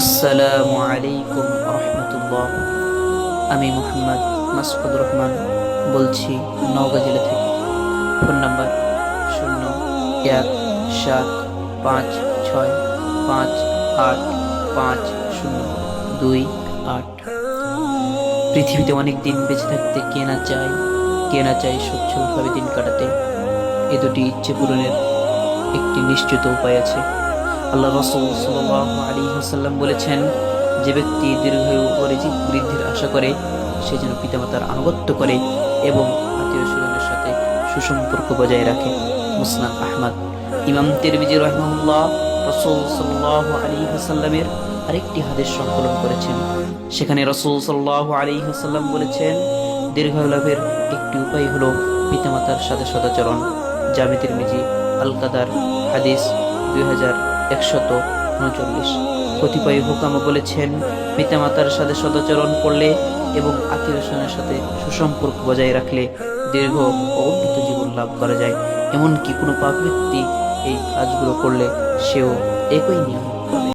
আসসালামু আলাইকুম রহমতুল্লাহ। আমি মোহাম্মদ মাসফুদ রহমান বলছি নওগাঁ জেলা থেকে। ফোন নাম্বার শূন্য এক সাত পাঁচ ছয় পাঁচ আট পাঁচ শূন্য দুই আট। পৃথিবীতে অনেক দিন বেঁচে থাকতে কে না চায়, কে না চায় সচ্ছলভাবে দিন কাটাতে। এ দুটি ইচ্ছে পূরণের একটি নিশ্চিত উপায় আছে। আল্লাহ রসুল সাল্লাহ আলী হাসাল্লাম বলেছেন, যে ব্যক্তি দীর্ঘায়ু ও বৃদ্ধির আশা করে, সে যেন পিতামাতার আনুগত্য করে এবং আত্মীয় স্বজনের সাথে সুসম্পর্ক বজায় রাখে। মুসনাদ আহমদ। ইমাম তিরমিজি রহমাহুল্লাহ রসুল সাল্লাহ আলী হাসাল্লামের আরেকটি হাদিস সংকলন করেছেন। সেখানে রসুল সাল্লাহ আলী হাসাল্লাম বলেছেন দীর্ঘায়ু লাভের একটি উপায় হলো পিতামাতার সাথে সদাচরণ। জামি তিরমিজি আল কাদার হাদিস দুই হাজার একশত উনচল্লিশ। কতিপয় হুকাম বলেছেন, পিতামাতার সাথে সদাচরণ করলে এবং আত্মীয় সাথে সুসম্পর্ক বজায় রাখলে দীর্ঘ উন্নত জীবন লাভ করা যায়। এমনকি কোনো পাপ ব্যক্তি এই কাজগুলো করলে সেও একই নিয়ম